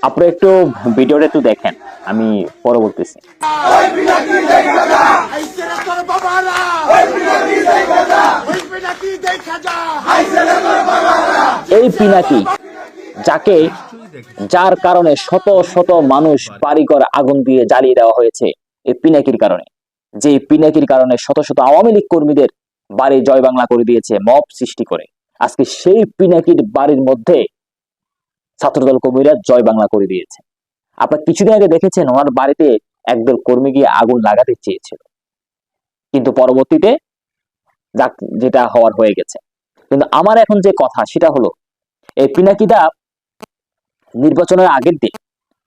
আপনি একটু ভিডিওটা একটু দেখেন আমি পরে বলতেছি। আইসে রে তোর বাবারা। ওই পিনাকি দেখা যা এই পিনাকি যাকে যার কারণে শত শত মানুষ বাড়ি করে আগুন দিয়ে জ্বালিয়ে দেওয়া হয়েছে এই পিনাকির কারণে। যে পিনাকির কারণে শত শত আওয়ামী লীগ কর্মীদের বাড়ি জয় বাংলা করে দিয়েছে মব সৃষ্টি করে। আজকে সেই পিনাকির বাড়ির মধ্যে ছাত্রদল কর্মীরা জয় বাংলা করে দিয়েছে। আপনার কিছুদিন আগে দেখেছেন ওনার বাড়িতে একদল কর্মী গিয়ে আগুন লাগাতে চেয়েছিল। কিন্তু পরবর্তীতে যেটা হওয়ার হয়ে গেছে। কিন্তু আমার এখন যে কথা সেটা হলো, এই পিনাকিদা নির্বাচনের আগের দিন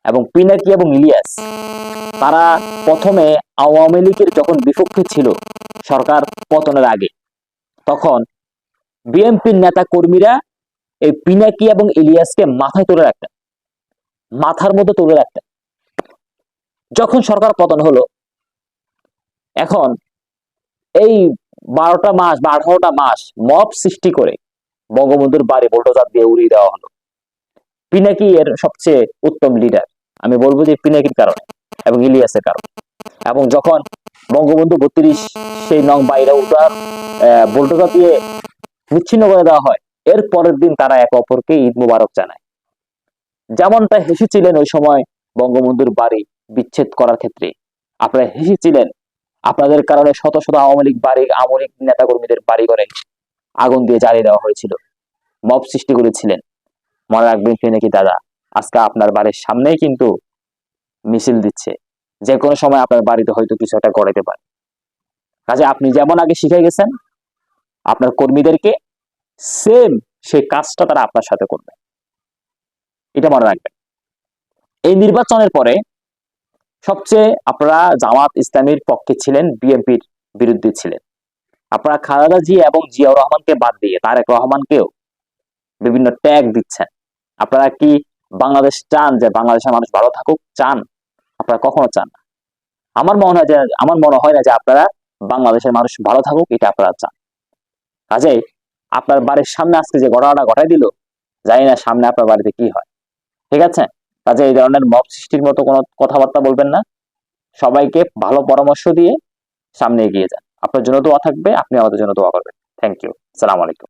এবং পিনাকি এবং ইলিয়াস, তারা প্রথমে আওয়ামী লীগের যখন বিপক্ষে ছিল সরকার পতনের আগে, তখন বিএনপির নেতা কর্মীরা এই পিনাকি এবং ইলিয়াসকে মাথায় তুলে রাখতেন। মাথার মধ্যে তুলে রাখতেন। যখন সরকার পতন হলো, এখন এই বারোটা মাস বা আঠারোটা মাস মব সৃষ্টি করে বঙ্গবন্ধুর বাড়ি বোল্টোজার দিয়ে উড়িয়ে দেওয়া হলো। পিনাকি এর সবচেয়ে উত্তম লিডার আমি বলব যে পিনাকির কারণে এবং ইলিয়াসের কারণে। এবং যখন বঙ্গবন্ধু বত্রিশ সেই নং বাইরে উঠার বোল্টোজার দিয়ে বিচ্ছিন্ন করে দেওয়া হয় এর পরের দিন তারা এক অপরকে ঈদ মুবারক জানায়। যেমনটা হেসেছিলেন ওই সময় বঙ্গবন্ধুর বাড়ি বিচ্ছেদ করার ক্ষেত্রে। আপনারা হেসেছিলেন, আপনাদের কারণে শত শত আওয়ামী লীগ বাড়ি, আওয়ামী লীগ নেতাকর্মীদের বাড়ি করে আগুন দিয়ে জ্বালিয়ে দেওয়া হয়েছিল। মব সৃষ্টি করেছিলেন। মনে রাখবেন কি নাকি দাদা? আজকে আপনার বাড়ির সামনেই কিন্তু মিছিল দিচ্ছে। যে কোনো সময় আপনার বাড়িতে হয়তো কিছু একটা গড়াইতে পারে। কাজে আপনি যেমন আগে শিখে গেছেন, আপনার কর্মীদেরকে সেম সেই কাজটা তারা আপনার সাথে করবে। এটা মনে রাখবেন। এই নির্বাচনের পরে সবচেয়ে আপনারা জামাত ইসলামীর পক্ষে ছিলেন, বিএনপির বিরুদ্ধে ছিলেন। আপনারা খালেদা জি এবং জিয়াউর রহমানকে বাদ দিয়ে তারেক রহমানকেও বিভিন্ন ট্যাগ দিচ্ছেন। আপনারা কি বাংলাদেশ চান যে বাংলাদেশের মানুষ ভালো থাকুক? চান। আপনারা কখনো চান না। আমার মনে হয় যে, আমার মনে হয় না যে আপনারা বাংলাদেশের মানুষ ভালো থাকুক, এটা আপনারা চান। কাজেই আপনার বাড়ির সামনে আজকে যে ঘটনাটা ঘটাই দিল, জানি না সামনে আপনার বাড়িতে কি হয়। ঠিক আছে? কাজে এই ধরনের মব সৃষ্টির মতো কোনো কথাবার্তা বলবেন না। সবাইকে ভালো পরামর্শ দিয়ে সামনে এগিয়ে যান। আপনার জন্য দোয়া থাকবে, আপনি আমাদের জন্য দোয়া করবেন। থ্যাংক ইউ সালাম আলাইকুম।